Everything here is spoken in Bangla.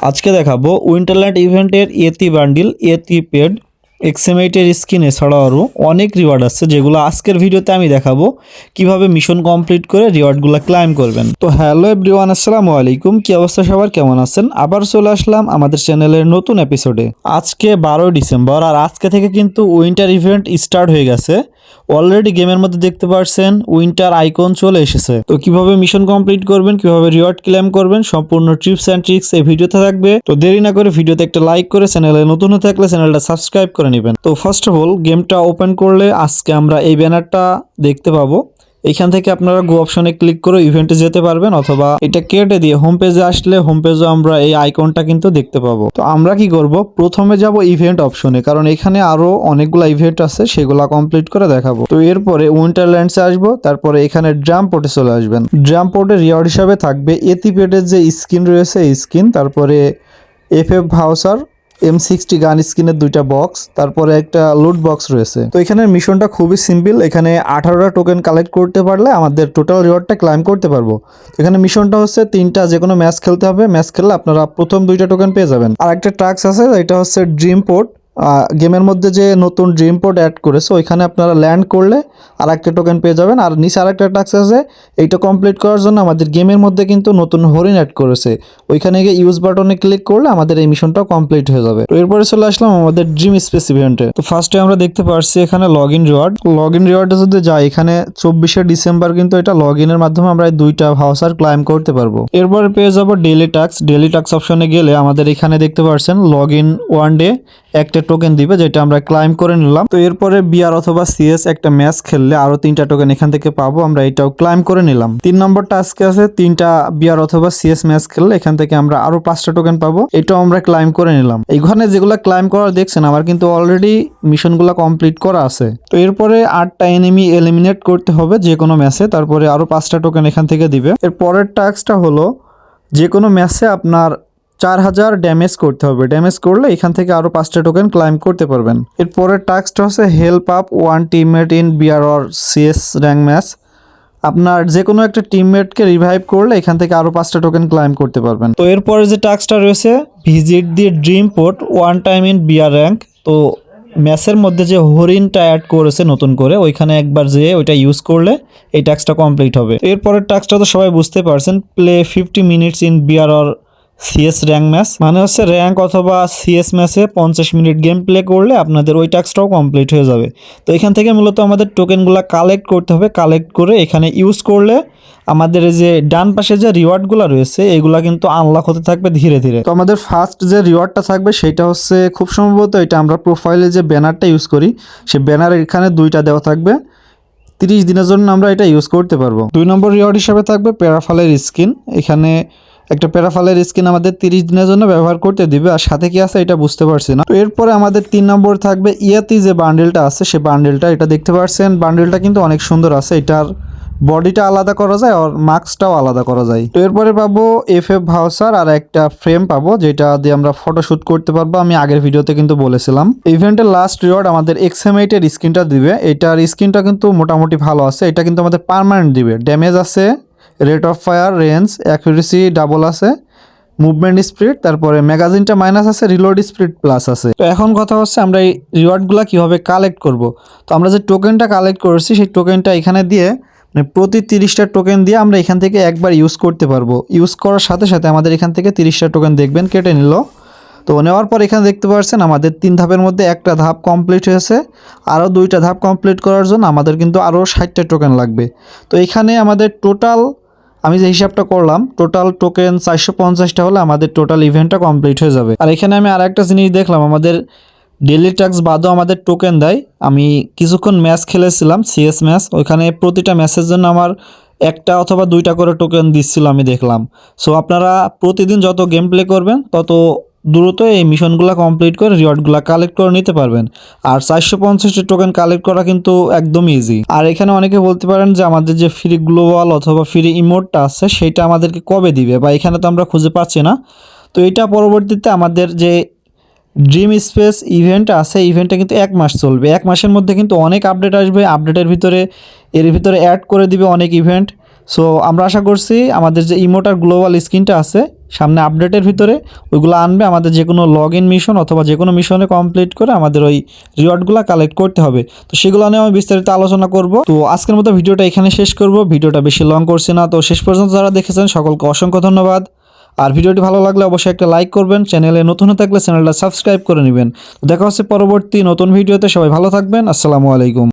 আজকে দেখাবো উইন্টারল্যান্ড ইভেন্টের এতি বান্ডিল এতি পেড এক্সএমএইটের স্কিন এছাড়াও আরও অনেক রিওয়ার্ড আছে, যেগুলো আজকের ভিডিওতে আমি দেখাবো। কীভাবে মিশন কমপ্লিট করে রিওয়ার্ডগুলো ক্লাইম করবেন। তো হ্যালো এভরিওয়ান আসসালামু আলাইকুম। কি অবস্থা সবার? কেমন আছেন? আবার চলে আসলাম আমাদের চ্যানেলের নতুন এপিসোডে আজকে বারোই ডিসেম্বর, আর আজকে থেকে কিন্তু উইন্টার ইভেন্ট স্টার্ট হয়ে গেছে। অলরেডি গেমের মধ্যে দেখতে পাচ্ছেন উইন্টার আইকন চলে এসেছে। তো কীভাবে মিশন কমপ্লিট করবেন, কীভাবে রিওয়ার্ড ক্লেম করবেন, সম্পূর্ণ ট্রিপস অ্যান্ড ট্রিক্স এই ভিডিওতে থাকবে। তো দেরি না করে ভিডিওতে একটা লাইক করে চ্যানেলে নতুন হয়ে থাকলে চ্যানেলটা সাবস্ক্রাইব করে নেবেন। তো ফার্স্ট অফ অল গেমটা ওপেন করলে আজকে আমরা এই ব্যানারটা দেখতে পাবো। এখান থেকে আপনারা গো অপশনে ক্লিক করে ইভেন্টে যেতে পারবেন অথবা এটা কেটে দিয়ে হোম পেজে আসলে হোম পেজে আমরা এই আইকনটা কিন্তু দেখতে পাবো। তো আমরা কি করব? প্রথমে যাব ইভেন্ট অপশনে কারণ এখানে আরও অনেকগুলো ইভেন্ট আছে, সেগুলা কমপ্লিট করে দেখাবো। তো এরপরে উইন্টারল্যান্ডসে আসব, তারপরে এখানে ড্রাম পোর্টে চলে আসবেন। ড্রাম পোর্টের রিওয়ার্ড হিসাবে থাকবে এতিপেডের যে স্কিন রয়েছে স্কিন তারপরে F F voucher M sixty gun স্ক্রিনের দুইটা বক্স তারপরে একটা লুট বক্স রয়েছে। তো এখানে মিশনটা খুবই সিম্পল এখানে আঠারোটা টোকেন কালেক্ট করতে পারলে আমাদের টোটাল রিওয়ার্ডটা ক্লাইম করতে পারব। এখানে মিশনটা হচ্ছে তিনটা যে কোনো ম্যাচ খেলতে হবে। ম্যাচ খেললে আপনারা প্রথম দুইটা টোকেন পেয়ে যাবেন। আর একটা ট্রাক্স আছে, এটা হচ্ছে ড্রিম পোর্ট গেমের মধ্যে যে নতুন ড্রিম পোর্ট অ্যাড করেছে, ওইখানে আপনারা ল্যান্ড করলে আর একটা টোকেন পেয়ে যাবেন। আর নিচে আর একটা টাস্ক আছে, এইটা কমপ্লিট করার জন্য আমাদের গেমের মধ্যে কিন্তু নতুন হরিণ অ্যাড করেছে। ওইখানে গিয়ে ইউজ বাটনে ক্লিক করলে আমাদের এই মিশনটাও কমপ্লিট হয়ে যাবে। তো এরপরে চলে আসলাম আমাদের ড্রিম স্পেস ইভেন্টে তো ফার্স্টে আমরা দেখতে পারছি এখানে log in reward log in রিওয়ার্ডে যদি যাই, এখানে চব্বিশে ডিসেম্বর কিন্তু এটা লগ ইনের মাধ্যমে আমরা এই দুইটা ভাউসার ক্লাইম করতে পারব। এরপরে পেয়ে যাব ডেলি টাক্স ডেলি টাক্স অপশনে গেলে আমাদের এখানে দেখতে পাচ্ছেন লগ ইন ওয়ান ডে একটা টোকেন দিবে, যেটা আমরা ক্লাইম করে নিলাম। তো এরপরে বিআর অথবা সিএস একটা ম্যাচ খেললে আরও তিনটা টোকেন এখান থেকে পাবো, আমরা এটাও ক্লাইম করে নিলাম। তিন নম্বর টাস্কে আছে, তিনটা বিআর অথবা সিএস ম্যাচ খেললে এখান থেকে আমরা আরও পাঁচটা টোকেন পাবো, এটাও আমরা ক্লাইম করে নিলাম। এইখানে যেগুলো ক্লাইম করার দেখছেন, আমার কিন্তু অলরেডি মিশনগুলো কমপ্লিট করা আছে। তো এরপরে আটটা এনিমি এলিমিনেট করতে হবে যে কোনো ম্যাচে তারপরে আরও পাঁচটা টোকেন এখান থেকে দিবে। এর পরের টাস্কটা হলো যে কোনো ম্যাচে আপনার চার হাজার ড্যামেজ করতে হবে। ড্যামেজ করলে এখান থেকে আরও পাঁচটা টোকেন ক্লাইম করতে পারবেন। এর পরের টাস্কটা হচ্ছে help up one teammate in BR or CS rank match আপনার যে কোনো একটা টিমমেটকে রিভাইভ করলে এখান থেকে আরও পাঁচটা টোকেন ক্লাইম করতে পারবেন। তো এরপরে যে টাস্কটা রয়েছে visit the dream port one time in BR rank তো ম্যাচের মধ্যে যে হরিণটা অ্যাড করেছে নতুন করে, ওইখানে একবার যেয়ে ওইটা ইউজ করলে এই টাস্কটা কমপ্লিট হবে। এরপরের টাস্কটা তো সবাই বুঝতে পারছেন play fifty minutes in BR or CS rank match মানে হচ্ছে র্যাঙ্ক অথবা সিএস ম্যাচে পঞ্চাশ মিনিট গেম প্লে করলে আপনাদের ওই টাস্কটাও কমপ্লিট হয়ে যাবে। তো এখান থেকে মূলত আমাদের টোকেনগুলো কালেক্ট করতে হবে। কালেক্ট করে এখানে ইউজ করলে আমাদের যে ডান পাশে যে রিওয়ার্ডগুলো রয়েছে, এগুলা কিন্তু আনলক হতে থাকবে ধীরে ধীরে। তো আমাদের ফার্স্ট যে রিওয়ার্ডটা থাকবে, সেটা হচ্ছে খুব সম্ভবত এটা আমরা প্রোফাইলে যে ব্যানারটা ইউজ করি, সে ব্যানার এখানে দুইটা দেওয়া থাকবে। তিরিশ দিনের জন্য আমরা এটা ইউজ করতে পারব। দুই নম্বর রিওয়ার্ড হিসাবে থাকবে প্যারাফালের স্কিন এখানে একটা প্যারাফালের স্কিন আমাদের তিরিশ দিনের জন্য ব্যবহার করতে দিবে, আর সাথে কি আছে এটা বুঝতে পারছি না। তো এরপরে আমাদের তিন নম্বর থাকবে ইয়াতি যে বান্ডেলটা আছে, সে বান্ডেলটা এটা দেখতে পাচ্ছেন বান্ডেলটা কিন্তু অনেক সুন্দর আছে, এটার বডিটা আলাদা করা যায়, আর মাস্কটাও আলাদা করা যায়। তো এরপরে পাবো এফ এফ ভাউসার আর একটা ফ্রেম পাবো, যেটা দিয়ে আমরা ফটো শুট করতে পারব, আমি আগের ভিডিওতে কিন্তু বলেছিলাম। ইভেন্টের লাস্ট রিওয়ার্ড আমাদের এক্সএম এক্সএমএইটের স্ক্রিনটা দিবে, এটার স্ক্রিনটা কিন্তু মোটামুটি ভালো আছে, এটা কিন্তু আমাদের পারমানেন্ট দিবে ড্যামেজ আছে rate of fire range accuracy double আছে মুভমেন্ট স্পিড তারপরে ম্যাগাজিনটা মাইনাস আছে রিলোড স্পিড প্লাস আছে। তো এখন কথা হচ্ছে আমরা এই রিওয়ার্ডগুলো কীভাবে কালেক্ট করব? তো আমরা যে টোকেনটা কালেক্ট করেছি, সেই টোকেনটা এখানে দিয়ে মানে প্রতি তিরিশটা টোকেন দিয়ে আমরা এখান থেকে একবার ইউজ করতে পারব। ইউজ করার সাথে সাথে আমাদের এখান থেকে তিরিশটা টোকেন দেখবেন, কেটে নিল। তো নেওয়ার পর এখানে দেখতে পাচ্ছেন, আমাদের তিন ধাপের মধ্যে একটা ধাপ কমপ্লিট হয়েছে। আরও দুইটা ধাপ কমপ্লিট করার জন্য আমাদের কিন্তু আরও ষাটটা টোকেন লাগবে। তো এখানে আমাদের টোটাল আমি যে হিসাবটা করলাম টোটাল টোকেন চারশো পঞ্চাশটা হলে আমাদের টোটাল ইভেন্টটা কমপ্লিট হয়ে যাবে। আর এখানে আমি আর একটা জিনিস দেখলাম, আমাদের ডেলি ট্যাক্স বাদও আমাদের টোকেন দেয়। আমি কিছুক্ষণ ম্যাচ খেলেছিলাম সিএস ম্যাচ ওইখানে প্রতিটা ম্যাচের জন্য আমার একটা অথবা দুইটা করে টোকেন দিচ্ছিল আমি দেখলাম। সো আপনারা প্রতিদিন যত গেম প্লে করবেন, তত দ্রুত এই মিশনগুলো কমপ্লিট করে রিওয়ার্ডগুলো কালেক্ট করে নিতে পারবেন। আর চারশো পঞ্চাশটি টোকেন কালেক্ট করা কিন্তু একদম ইজি আর এখানে অনেকে বলতে পারেন যে আমাদের যে ফ্রি গ্লোবাল অথবা ফ্রি ইমোটটা আছে সেইটা আমাদেরকে কবে দিবে? বা এখানে তো আমরা খুঁজে পাচ্ছি না। তো এটা পরবর্তীতে আমাদের যে ড্রিম স্পেস ইভেন্ট আছে ইভেন্টটা কিন্তু এক মাস চলবে। এক মাসের মধ্যে কিন্তু অনেক আপডেট আসবে। আপডেটের ভিতরে, এর ভিতরে অ্যাড করে দিবে অনেক ইভেন্ট সো আমরা আশা করছি আমাদের যে ইমোটার গ্লোবাল স্ক্রিনটা আছে, সামনে আপডেটের ভিতরে, ওইগুলো আনবে, আমাদের যে কোনো লগ ইন মিশন অথবা যে কোনো মিশনে কমপ্লিট করে আমাদের ওই রিওয়ার্ডগুলো কালেক্ট করতে হবে। তো সেগুলো নিয়ে আমি বিস্তারিত আলোচনা করব। তো আজকের মতো ভিডিওটা এখানে শেষ করব। ভিডিওটা বেশি লং করছি না। তো শেষ পর্যন্ত যারা দেখেছেন, সকলকে অসংখ্য ধন্যবাদ। আর ভিডিওটি ভালো লাগলে অবশ্যই একটা লাইক করবেন। চ্যানেলে নতুন হয়ে থাকলে চ্যানেলটা সাবস্ক্রাইব করে নেবেন। দেখা হচ্ছে পরবর্তী নতুন ভিডিওতে। সবাই ভালো থাকবেন। আসসালামু আলাইকুম।